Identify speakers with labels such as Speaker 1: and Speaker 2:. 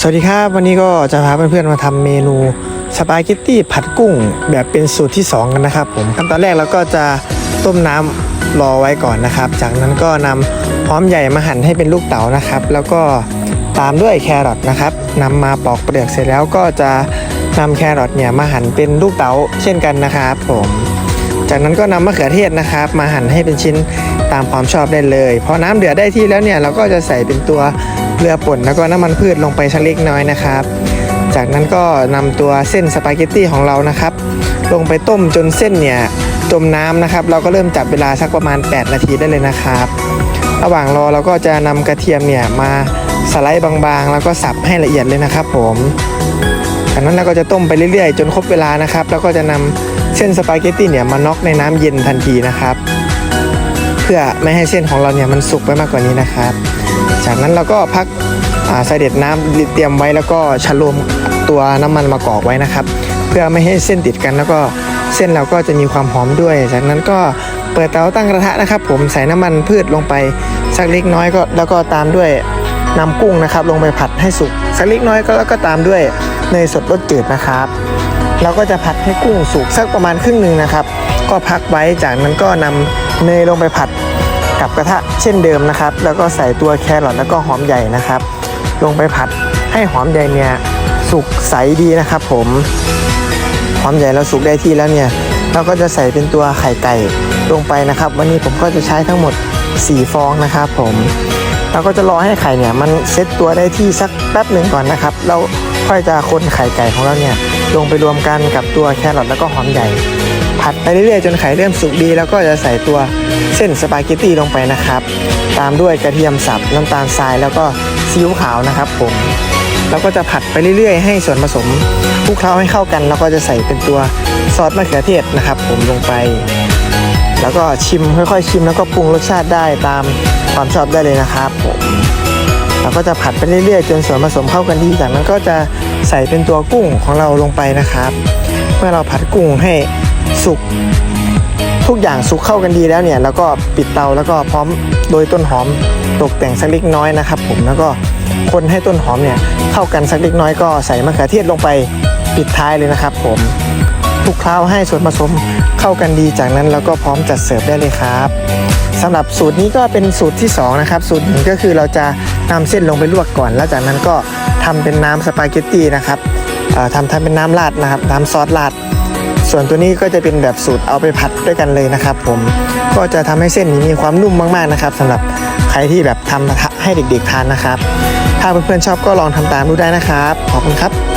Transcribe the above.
Speaker 1: สวัสดีครับ วันนี้ก็จะพาเพื่อนๆมาทำเมนูสปาเกตตี้ผัดกุ้งแบบเป็นสูตรที่ 2 กันนะครับผมขั้นตอนแรกเราก็จะต้มน้ำรอไว้ก่อนนะครับ จากนั้นก็นำหอมใหญ่มาหั่นให้เป็นลูกเต๋านะครับ แล้วก็ตามด้วยแครอทนะครับนำมาปอกเปลือกเสร็จแล้วก็จะนำแครอทเนี่ยมาหั่นเป็นลูกเต๋าเช่นกันนะครับผม จากนั้นก็นำมะเขือเทศนะครับ มาหั่นให้เป็นชิ้น ตามความชอบได้เลยพอน้ำเดือดได้ที่แล้วเนี่ยเราก็จะใส่เป็นตัวเกลือป่นแล้วก็น้ำมันพืชลงไปสักเล็กน้อยนะครับ จากนั้นก็นำตัวเส้นสปาเกตตี้ของเรานะครับ ลงไปต้มจนเส้นเนี่ยจมน้ำนะครับ เราก็เริ่มจับเวลาสักประมาณ 8 นาทีได้เลยนะครับ ระหว่างรอเราก็จะนำกระเทียมเนี่ยมาสไลด์บางๆ แล้วก็สับให้ละเอียดเลยนะครับ ผมจากนั้นเราก็จะต้มไปเรื่อยๆ จนครบเวลานะครับ แล้วก็จะนำเส้นสปาเกตตี้เนี่ยมาน็อกในน้ำเย็นทันทีนะครับ เพื่อไม่ให้เส้นของเราเนี่ยมันสุกไปมากกว่านี้นะครับ จากนั้นเราก็พักอ่เด็จน้ำเตรียมไว้แล้วก็ชะโลมตัวน้ำมันมะกอกไว้นะครับ เพื่อไม่ให้เส้นติดกันแล้วก็เส้นเราก็จะมีความหอมด้วย จากนั้นก็เปิดเตาตั้งกระทะนะครับ ผมใส่น้ำมันพืชลงไปสักเล็กน้อยก็แล้วก็ตามด้วยน้ำกุ้งนะครับ ลงไปผัดให้สุกสักเล็กน้อยก็แล้วก็ตามด้วยเนยสดรสจืดนะครับ เราก็จะผัดให้กุ้งสุกสักประมาณครึ่งหนึ่งนะครับ ก็พักไว้จากนั้นก็นำเนยลงไปผัดกับกระทะเช่นเดิมนะครับ แล้วก็ใส่ตัวแครอทแล้วก็หอมใหญ่นะครับ ลงไปผัดให้หอมใหญ่เนี่ยสุกใสดีนะครับ ผมหอมใหญ่เราสุกได้ที่แล้วเนี่ยเราก็จะใส่เป็นตัวไข่ไก่ลงไปนะครับ วันนี้ผมก็จะใช้ทั้งหมด 4 ฟองนะครับ ผมเราก็จะรอให้ไข่เนี่ยมันเซ็ตตัวได้ที่สักแป๊บหนึ่งก่อนนะครับ เราค่อยจะคนไข่ไก่ของเราเนี่ย ลงไปรวมกันกับตัวแครอทแล้วก็หอมใหญ่ ผัดไปเรื่อยๆจนไข่เริ่มสุกดี แล้วก็จะใส่ตัวเส้นสปาเกตตี้ลงไปนะครับ ตามด้วยกระเทียมสับน้ำตาลทรายแล้วก็ซีอิ๊วขาวนะครับผมแล้วก็จะผัดไปเรื่อยๆ ให้ส่วนผสมคลุกเคล้าให้เข้ากัน แล้วก็จะใส่เป็นตัวซอสมะเขือเทศนะครับ ผมลงไป แล้วก็ชิมค่อยๆ ชิมแล้วก็ปรุงรสชาติได้ตามความชอบได้เลยนะครับผมเราก็จะผัดไปเรื่อยๆ จนส่วนผสมเข้ากันดีจากนั้นก็จะ ใส่เป็นตัวกุ้งของเราลงไปนะครับ เมื่อเราผัดกุ้งให้สุกทุกอย่างสุกเข้ากันดีแล้วเนี่ย แล้วก็ปิดเตาแล้วก็พร้อมโดยต้นหอมตกแต่งสักเล็กน้อยนะครับ ผมแล้วก็คนให้ต้นหอมเนี่ยเข้ากันสักเล็กน้อยก็ใส่มะเขือเทศลงไปปิดท้ายเลยนะครับ ผมคลุกเคล้าให้ส่วนผสมเข้ากันดีจากนั้นแล้วก็พร้อมจัดเสิร์ฟได้เลยครับสำหรับสูตรนี้ก็เป็นสูตรที่สองนะครับสูตรหนึ่งก็คือเราจะนำเส้นลงไปลวกก่อน แล้วจากนั้นก็ ทำเป็นน้ำสปาเกตตี้นะครับทำทำเป็นน้ำราดนะครับ น้ำซอสราด ส่วนตัวนี้ก็จะเป็นแบบสูตรเอาไปผัดด้วยกันเลยนะครับ ผมก็จะทำให้เส้นนี้มีความนุ่มมากๆนะครับสำหรับใครที่แบบทำให้เด็กๆทานนะครับ ถ้าเพื่อนๆชอบก็ลองทำตามดูได้นะครับขอบคุณครับ